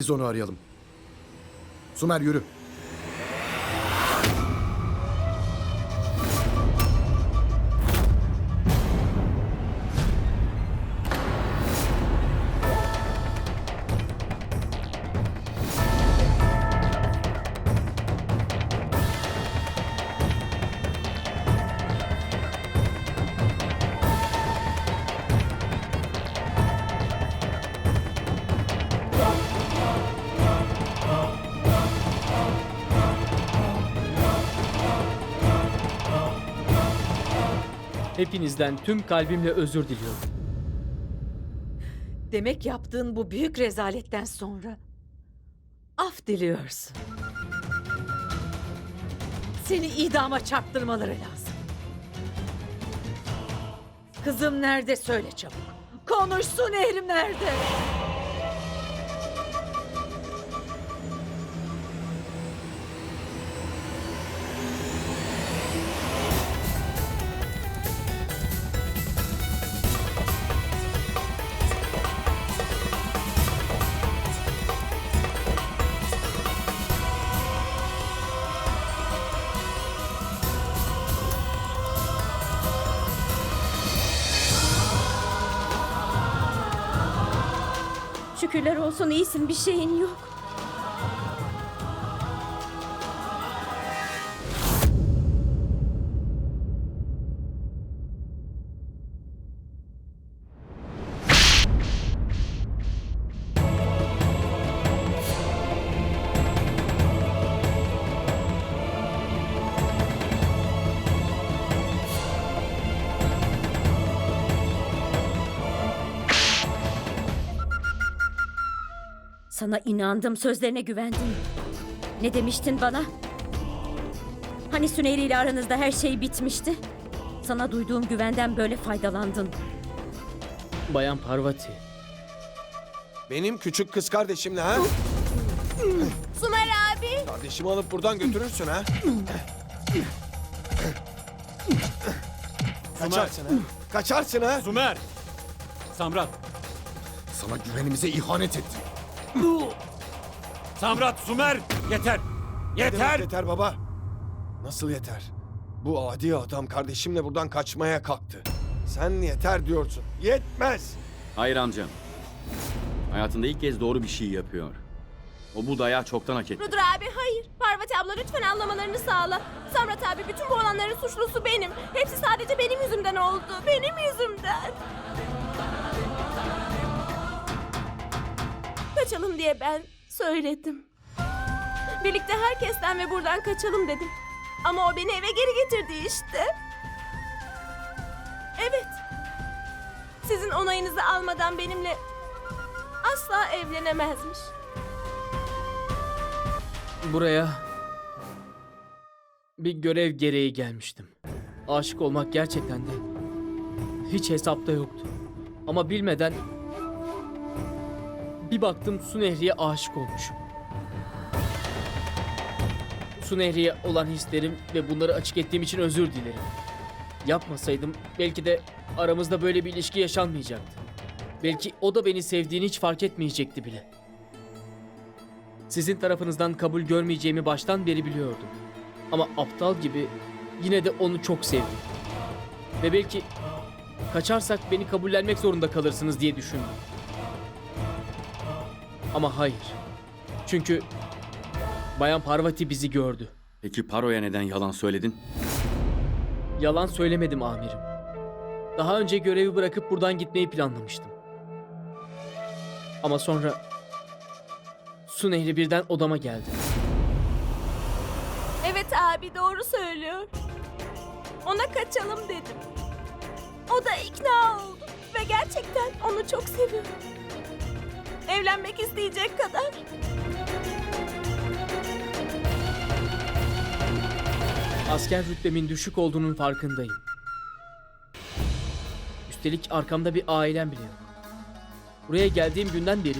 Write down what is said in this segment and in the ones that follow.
Biz onu arayalım. Sumer yürü. Hepinizden tüm kalbimle özür diliyorum. Demek yaptığın bu büyük rezaletten sonra af diliyorsun. Seni idama çarptırmaları lazım. Kızım nerede söyle çabuk. Konuşsun Ehrim nerede? Şükürler olsun iyisin bir şeyin yok. Sana inandım, sözlerine güvendim. Ne demiştin bana? Hani Süneyri ile aranızda her şey bitmişti? Sana duyduğum güvenden böyle faydalandın. Bayan Parvati, Benim küçük kız kardeşimle ha? Sumer abi! Kardeşimi alıp buradan götürürsün ha? Kaçarsın ha? Kaçarsın ha? Sümer! Samrat! Sana güvenimize ihanet etti. Samrat, Sümer! Yeter! Ne demek Yeter! yeter baba. Nasıl yeter? Bu adi adam kardeşimle buradan kaçmaya kalktı. Sen yeter diyorsun. Yetmez. Hayır amcam. Hayatında ilk kez doğru bir şey yapıyor. O bu dayağı çoktan hak etti. Rudur abi hayır. Parvati abla lütfen anlamalarını sağla. Samrat abi bütün bu olanların suçlusu benim. Hepsi sadece benim yüzümden oldu. Benim yüzümden. Kaçalım diye ben söyledim. Birlikte herkesten ve buradan kaçalım dedim. Ama o beni eve geri getirdi işte. Evet. Sizin onayınızı almadan benimle asla evlenemezmiş. buraya bir görev gereği gelmiştim. Aşık olmak gerçekten de hiç hesapta yoktu. Ama bilmeden bir baktım Su Nehri'ye aşık olmuşum. Su Nehri'ye olan hislerim ve bunları açık ettiğim için özür dilerim. Yapmasaydım belki de aramızda böyle bir ilişki yaşanmayacaktı. Belki o da beni sevdiğini hiç fark etmeyecekti bile. Sizin tarafınızdan kabul görmeyeceğimi baştan beri biliyordum. Ama aptal gibi yine de onu çok sevdim. Ve belki kaçarsak beni kabullenmek zorunda kalırsınız diye düşündüm. Ama hayır. Çünkü Bayan Parvati bizi gördü. Peki Paro'ya neden yalan söyledin? Yalan söylemedim amirim. Daha önce görevi bırakıp buradan gitmeyi planlamıştım. Ama sonra Su Nehri birden odama geldi. Evet abi doğru söylüyor. Ona kaçalım dedim. O da ikna oldu ve gerçekten onu çok seviyor. Evlenmek isteyecek kadar. Asker rütbemin düşük olduğunun farkındayım. Üstelik arkamda bir ailem bile yok. Buraya geldiğim günden beri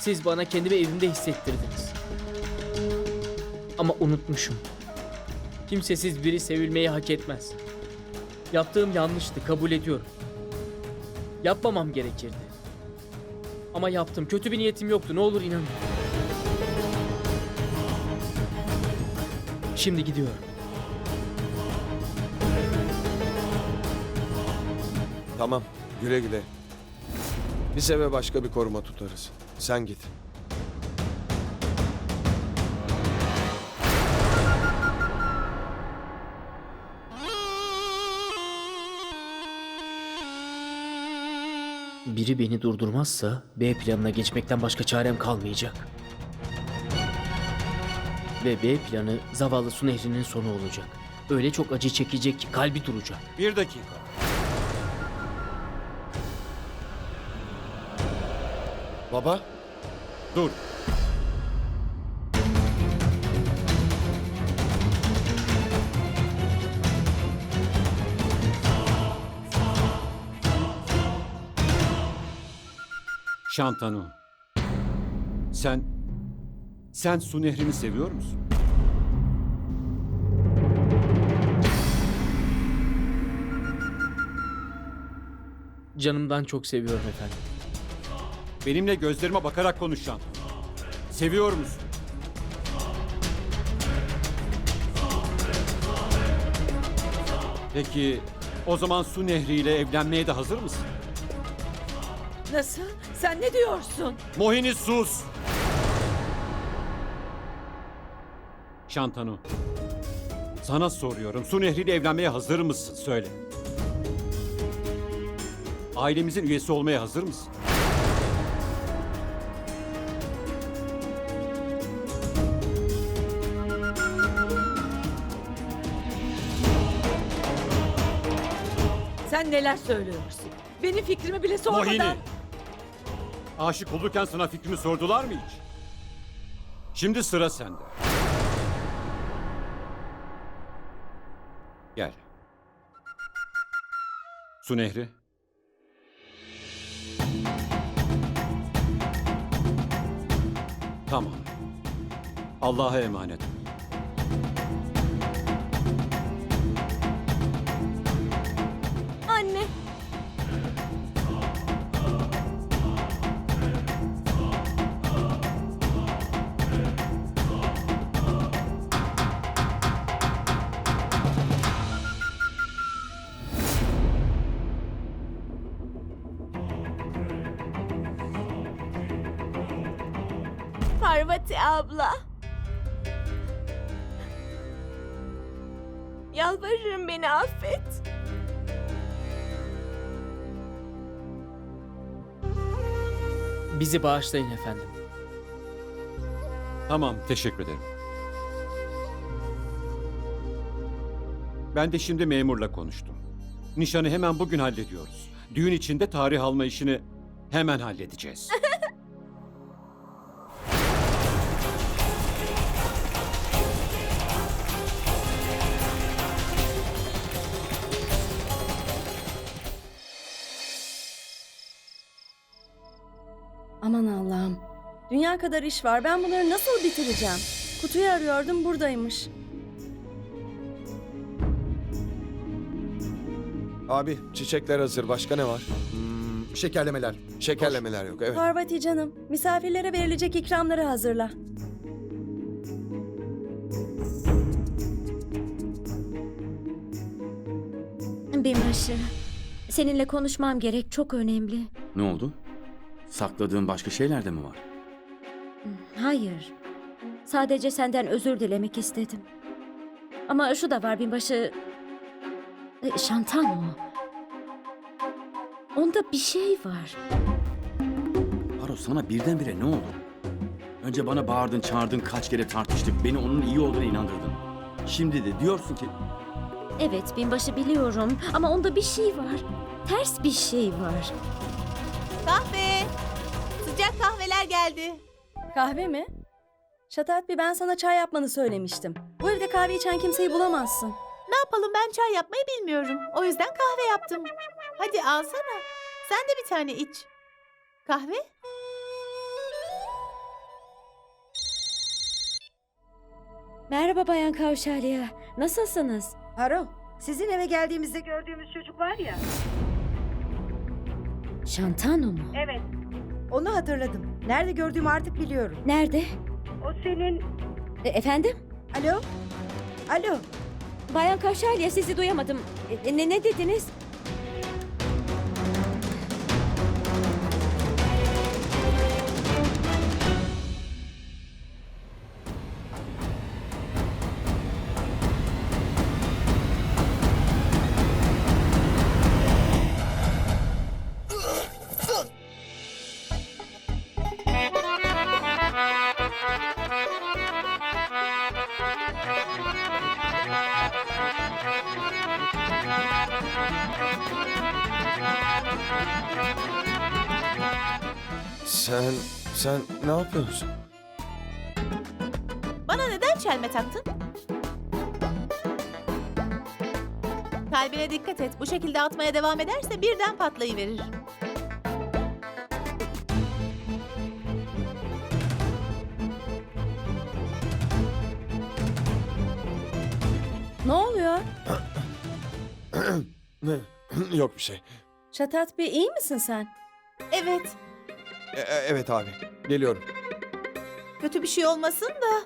siz bana kendimi evimde hissettirdiniz. Ama unutmuşum. Kimsesiz biri sevilmeyi hak etmez. Yaptığım yanlıştı, kabul ediyorum. Yapmamam gerekirdi. Ama yaptım. Kötü bir niyetim yoktu. Ne olur inanın. Şimdi gidiyorum. Tamam, güle güle. Biz eve başka bir koruma tutarız. Sen git. Biri beni durdurmazsa B planına geçmekten başka çarem kalmayacak. Ve B planı zavallı su nehrinin sonu olacak. Öyle çok acı çekecek ki kalbi duracak. Bir dakika. Baba, Dur. Şantanu. Sen... Sen su nehrini seviyor musun? Canımdan çok seviyorum efendim. Benimle gözlerime bakarak konuş Şantanu. Seviyor musun? Peki o zaman su nehriyle evlenmeye de hazır mısın? Nasıl? Sen ne diyorsun? Mohini sus! Şantanu. Sana soruyorum. Su Nehri ile evlenmeye hazır mısın? Söyle. Ailemizin üyesi olmaya hazır mısın? Sen neler söylüyorsun? Benim fikrimi bile sormadan... Mohini! Aşık olurken sana fikrimi sordular mı hiç? Şimdi sıra sende. Gel. Su Nehri. Tamam. Allah'a emanet. ol. Parvati abla. Yalvarırım beni affet. Bizi bağışlayın efendim. Tamam, teşekkür ederim. Ben de şimdi memurla konuştum. Nişanı hemen bugün hallediyoruz. Düğün içinde tarih alma işini hemen halledeceğiz. Aman Allah'ım. Dünya kadar iş var. Ben bunları nasıl bitireceğim? Kutuyu arıyordum buradaymış. abi çiçekler hazır. Başka ne var? Hmm, şekerlemeler. Şekerlemeler yok, evet. Parvati canım, misafirlere verilecek ikramları hazırla. Binbaşı. Seninle konuşmam gerek. Çok önemli. Ne oldu? Sakladığın başka şeyler de mi var? Hayır. Sadece senden özür dilemek istedim. Ama şu da var binbaşı. E, Şantan o. Onda bir şey var. Haro sana birdenbire ne oldu? Önce bana bağırdın, çağırdın, kaç kere tartıştık. Beni onun iyi olduğuna inandırdın. Şimdi de diyorsun ki Evet binbaşı biliyorum ama onda bir şey var. Ters bir şey var. Kahve. Geldi. Kahve mi? Şatatbi ben sana çay yapmanı söylemiştim. Bu evde kahve içen kimseyi bulamazsın. Ne yapalım ben çay yapmayı bilmiyorum. O yüzden kahve yaptım. Hadi alsana. Sen de bir tane iç. Kahve? Merhaba Bayan Kavşalya. Nasılsınız? Haro, sizin eve geldiğimizde gördüğümüz çocuk var ya. Şantano mu? Evet. Onu hatırladım. Nerede gördüğümü artık biliyorum. Nerede? O senin... E, efendim? Alo? Alo? Bayan Kavşalya sizi duyamadım. E, ne, ne dediniz? Sen, sen ne yapıyorsun? Bana neden çelme taktın? Kalbine dikkat et. Bu şekilde atmaya devam ederse birden patlayıverir. Ne oluyor? Yok bir şey. Şatat Bey iyi misin sen? Evet. E- e- evet abi, geliyorum. Kötü bir şey olmasın da.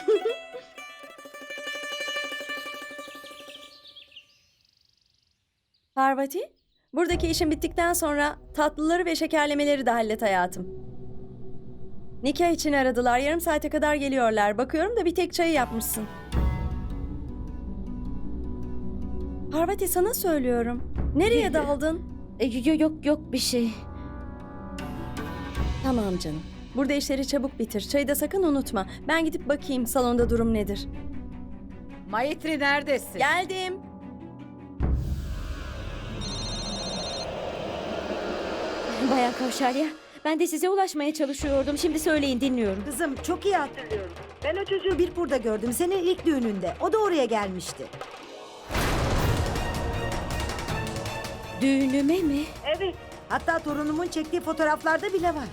Parvati, buradaki işin bittikten sonra tatlıları ve şekerlemeleri de hallet hayatım. Nikah için aradılar. Yarım saate kadar geliyorlar. Bakıyorum da bir tek çayı yapmışsın. Parvati sana söylüyorum. Nereye daldın? E, yok yok yok bir şey. Tamam canım. Burada işleri çabuk bitir. Çayı da sakın unutma. Ben gidip bakayım salonda durum nedir. Mayetri neredesin? Geldim. Bayan Kavşalya ben de size ulaşmaya çalışıyordum. Şimdi söyleyin dinliyorum. Kızım çok iyi hatırlıyorum. Ben o çocuğu bir burada gördüm. Senin ilk düğününde. O da oraya gelmişti. Düğünüme mi? Evet. Hatta torunumun çektiği fotoğraflarda bile var.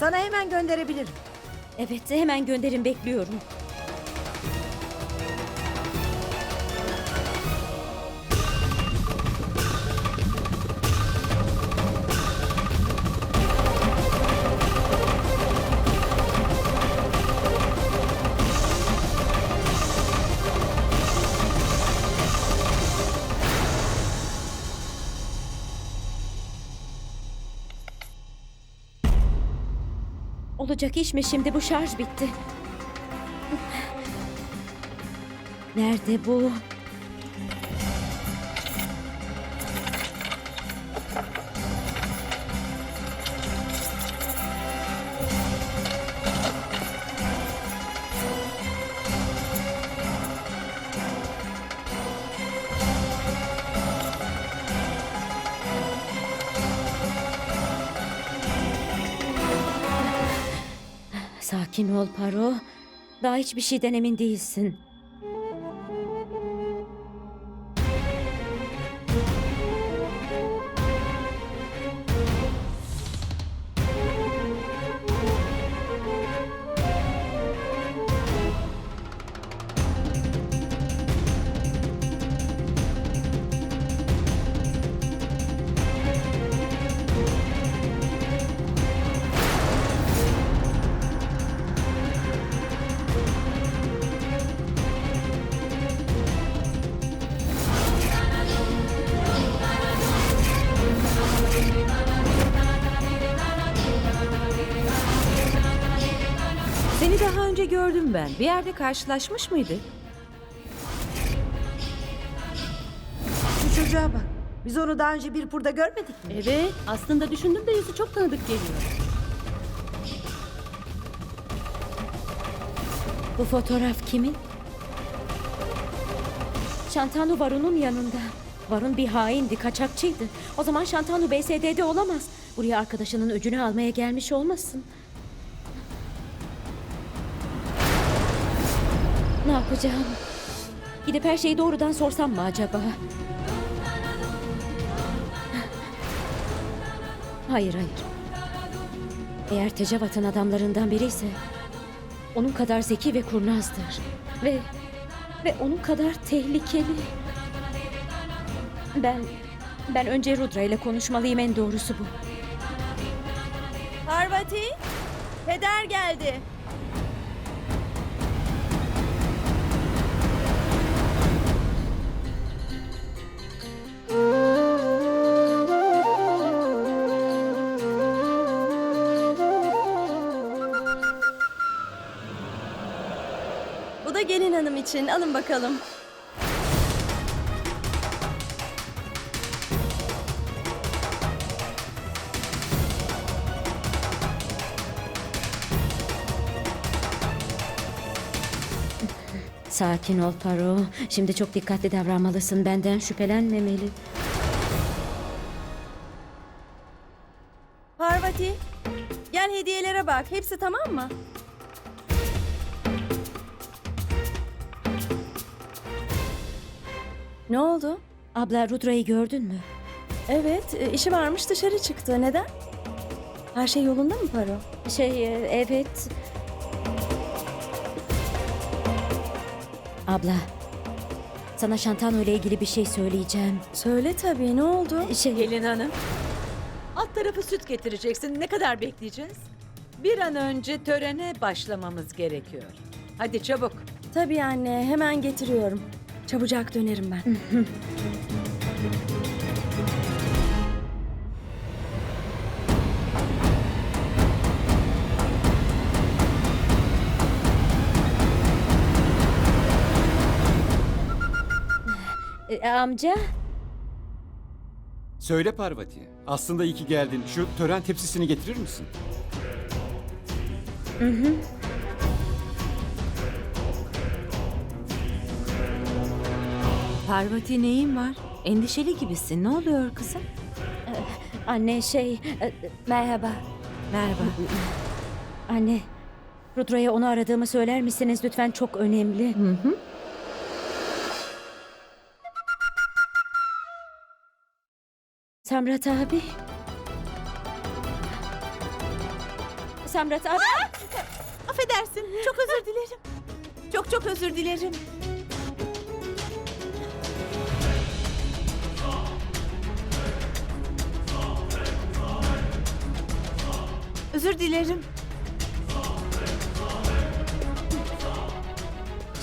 Sana hemen gönderebilirim. Evet hemen gönderin bekliyorum. Olacak iş mi şimdi bu şarj bitti. Nerede bu? Ol Paro. Daha hiçbir şeyden emin değilsin. Gördüm ben. Bir yerde karşılaşmış mıydık? Şu çocuğa bak. Biz onu daha önce bir burada görmedik mi? Evet. Aslında düşündüm de yüzü çok tanıdık geliyor. Bu fotoğraf kimin? Şantanu Varun'un yanında. Varun bir haindi, kaçakçıydı. O zaman Şantanu BSD'de olamaz. Buraya arkadaşının öcünü almaya gelmiş olmasın. Yapacağım? Gidip her şeyi doğrudan sorsam mı acaba? Hayır hayır. Eğer Tecavat'ın adamlarından biri ise onun kadar zeki ve kurnazdır. Ve ve onun kadar tehlikeli. Ben Ben önce Rudra ile konuşmalıyım en doğrusu bu. Parvati, peder geldi. İçin. Alın bakalım. Sakin ol Paro. Şimdi çok dikkatli davranmalısın. Benden şüphelenmemeli. Parvati, gel hediyelere bak. Hepsi tamam mı? Ne oldu? Abla Rudra'yı gördün mü? Evet, e, işi varmış dışarı çıktı. Neden? Her şey yolunda mı Paro? Şey e, evet. Abla. Sana Şantano ile ilgili bir şey söyleyeceğim. Söyle tabii, ne oldu? Şey Gelin hanım. Alt tarafı süt getireceksin. Ne kadar bekleyeceğiz? Bir an önce törene başlamamız gerekiyor. Hadi çabuk. Tabii anne, hemen getiriyorum. Çabucak dönerim ben. e, amca. Söyle Parvati. Aslında iyi ki geldin. Şu tören tepsisini getirir misin? Parvati neyin var? Endişeli gibisin. Ne oluyor kızım? Anne şey e, merhaba. Merhaba. Anne. Rudra'ya onu aradığımı söyler misiniz lütfen çok önemli. Hı hı. Samrat abi. Samrat abi. Affedersin. Çok özür dilerim. Çok çok özür dilerim. Özür dilerim.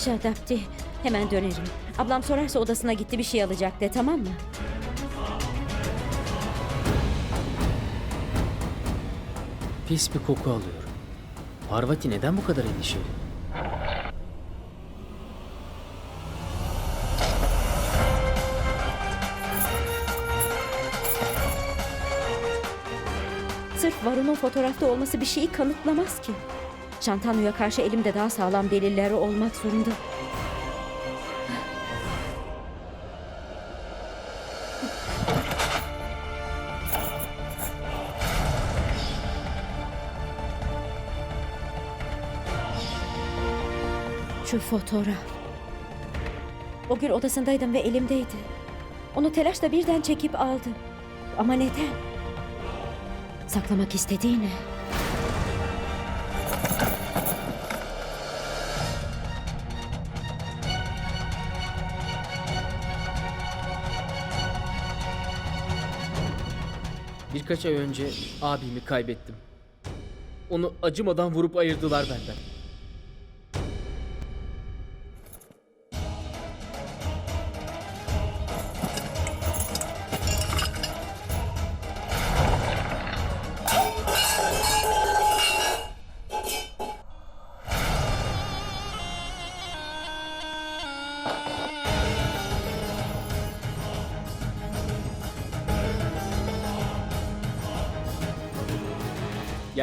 Şadapti. Hemen dönerim. Ablam sorarsa odasına gitti bir şey alacak de tamam mı? Pis bir koku alıyorum. Parvati neden bu kadar endişeli? Varun'un fotoğrafta olması bir şeyi kanıtlamaz ki. Şantanu'ya karşı elimde daha sağlam deliller olmak zorunda. Şu fotoğraf. O gün odasındaydım ve elimdeydi. Onu telaşla birden çekip aldım. Ama neden? Saklamak istediği ne? Birkaç ay önce abimi kaybettim. Onu acımadan vurup ayırdılar benden.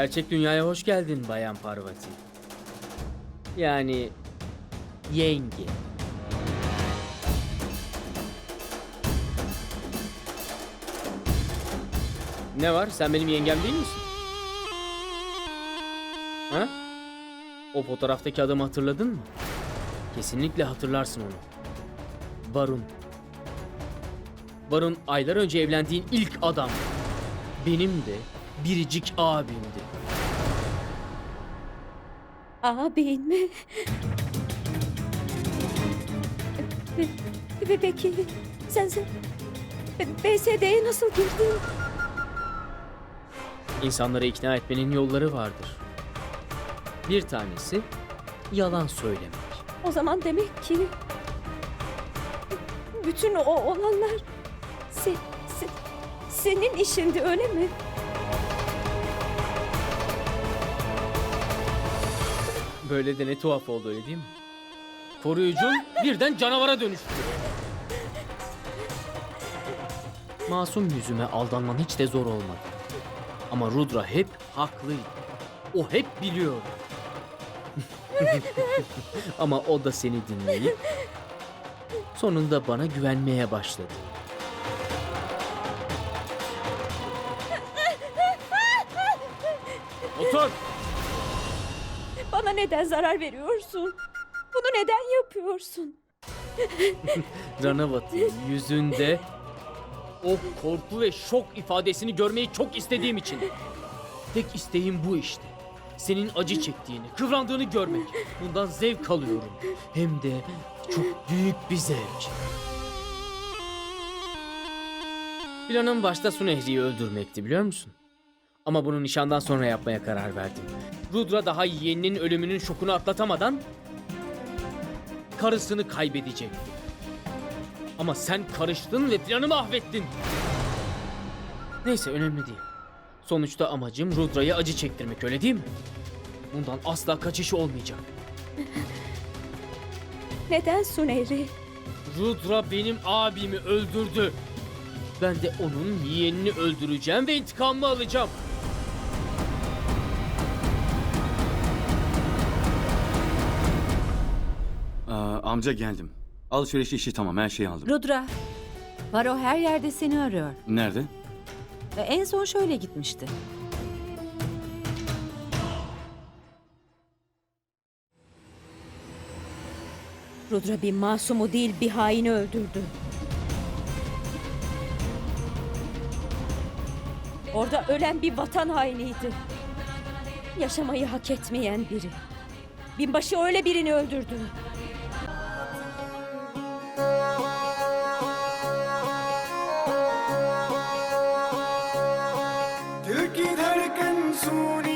Gerçek dünyaya hoş geldin Bayan Parvati. Yani yenge. Ne var? Sen benim yengem değil misin? Ha? O fotoğraftaki adamı hatırladın mı? Kesinlikle hatırlarsın onu. Varun. Varun aylar önce evlendiğin ilk adam. Benim de biricik abimdi. Abin mi? Ve, ve peki sen, sen BSD'ye nasıl girdin? İnsanları ikna etmenin yolları vardır. Bir tanesi yalan söylemek. O zaman demek ki... Bütün o olanlar... Se, se- senin işindi öyle mi? Böyle de ne tuhaf oldu öyle değil mi? Koruyucun birden canavara dönüştü. Masum yüzüme aldanman hiç de zor olmadı. Ama Rudra hep haklıydı. O hep biliyordu. Ama o da seni dinleyip sonunda bana güvenmeye başladı. Neden zarar veriyorsun? Bunu neden yapıyorsun? Ranavati yüzünde o korku ve şok ifadesini görmeyi çok istediğim için. Tek isteğim bu işte. Senin acı çektiğini, kıvrandığını görmek. Bundan zevk alıyorum. Hem de çok büyük bir zevk. Planım başta Su öldürmekti biliyor musun? Ama bunu nişandan sonra yapmaya karar verdim. Rudra daha yeğeninin ölümünün şokunu atlatamadan karısını kaybedecekti. Ama sen karıştın ve planı mahvettin. Neyse önemli değil. Sonuçta amacım Rudra'ya acı çektirmek öyle değil mi? Bundan asla kaçış olmayacak. Neden Sunehri? Rudra benim abimi öldürdü. Ben de onun yeğenini öldüreceğim ve intikamımı alacağım. Amca geldim. Alışveriş işi tamam her şeyi aldım. Rudra, Paro her yerde seni arıyor. Nerede? Ve en son şöyle gitmişti. Rudra bir masumu değil bir haini öldürdü. Orada ölen bir vatan hainiydi. Yaşamayı hak etmeyen biri. Binbaşı öyle birini öldürdü. 祝你